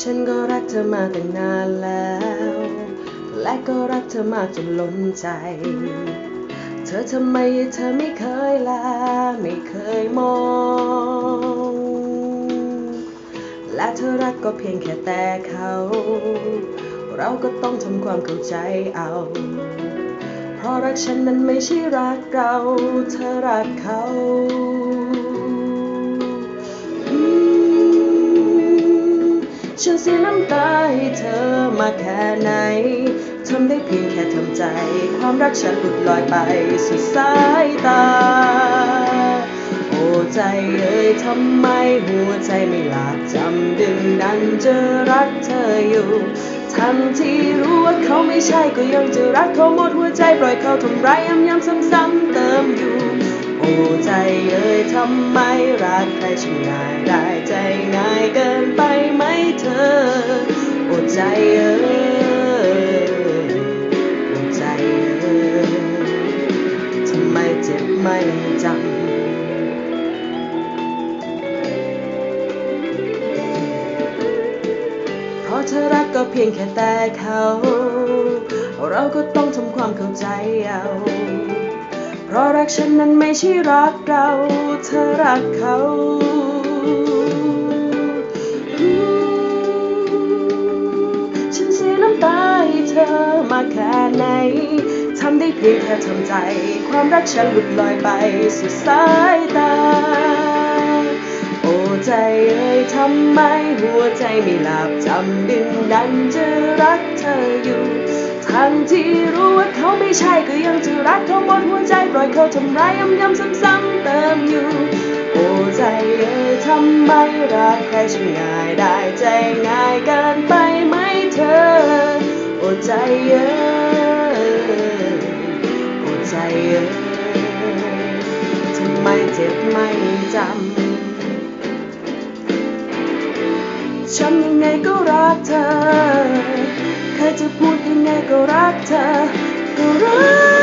ฉันก็รักเธอมาตั้งนานแล้ว และก็รักเธอมากจนล้นใจ เธอทำไมเธอไม่เคยลาไม่เคยมอง และเธอรักก็เพียงแค่แต่เขา เราก็ต้องทำความเข้าใจเอา เพราะรักฉันนั้นไม่ใช่รักเรา เธอรักเขา ฉันเสียน้ำตาให้เธอมาแค่ไหนทำได้เพียงแค่ทำใจ ความรักฉันหลุดลอยไปสุดสายตา โอ้ใจเอ่ยทำไมหัวใจไม่หลับจำดึงดันจะรักเธออยู่ ทั้งที่รู้ว่าเขาไม่ใช่ก็ยังจะรักเขาหมดหัวใจปล่อยเขาทำร้ายย้ำย้ำซ้ำๆเติมอยู่ โอ้ใจเอ่ยทำไมรักใครช่างง่ายได้ใจง่ายเกินไปไหมเธอโอ้ใจเอ่ยโอ้ใจเอ่ยทำไมเจ็บไม่จำเพราะเธอรักก็เพียงแค่แต่เขา เราก็ต้องทำความเข้าใจเอา เพราะรักฉันนั้นไม่ใช่รักเราเธอรักเขาฉันเสียน้ำตาให้เธอมาแค่ไหนทำได้เพียงแค่ทำใจ ความรักฉันหลุดลอยไปสุดสายตา โอ้ใจเอ่ยทำไมหัวใจไม่หลับจำดึงดันจะรักเธออยู่ ทั้งที่รู้ว่าเขาไม่ใช่ก็ยังจะรักเขาหมดหัวใจปล่อยเขาทำร้ายย้ำย้ำซ้ำๆเติมอยู่ โอ้ใจเอ่ยทำไมรักใครช่างง่ายได้ใจง่ายเกินไปไหมเธอ โอ้ใจเอ่ยโอ้ใจเอ่ยทำไมเจ็บไม่จำฉันยังไงก็รักเธอใครจะพูด ก็รักเธอก็รัก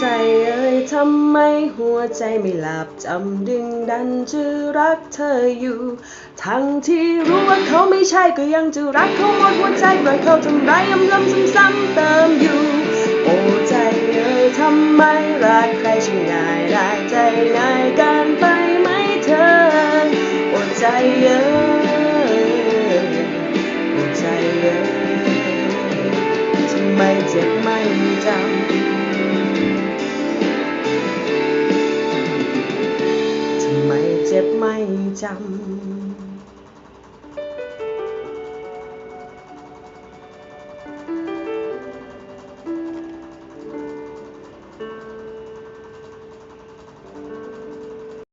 ใจเอ่ยทำไมหัวใจไม่หลับจำดึงดันจะรักเธออยู่ ทั้งที่รู้ว่าเขาไม่ใช่ก็ยังจะรักเขาหมดหัวใจปล่อยเขาทำร้ายย้ำย้ำซ้ำๆเติมอยู่ โอ้ใจเอ่ยทำไมรักใครช่างง่ายได้ใจง่ายกินไปไหมเธอ โอ้ใจเอ่ยโอ้ใจเอ่ยทำไมเจ็บไม่จำ เจ็บไม่จำ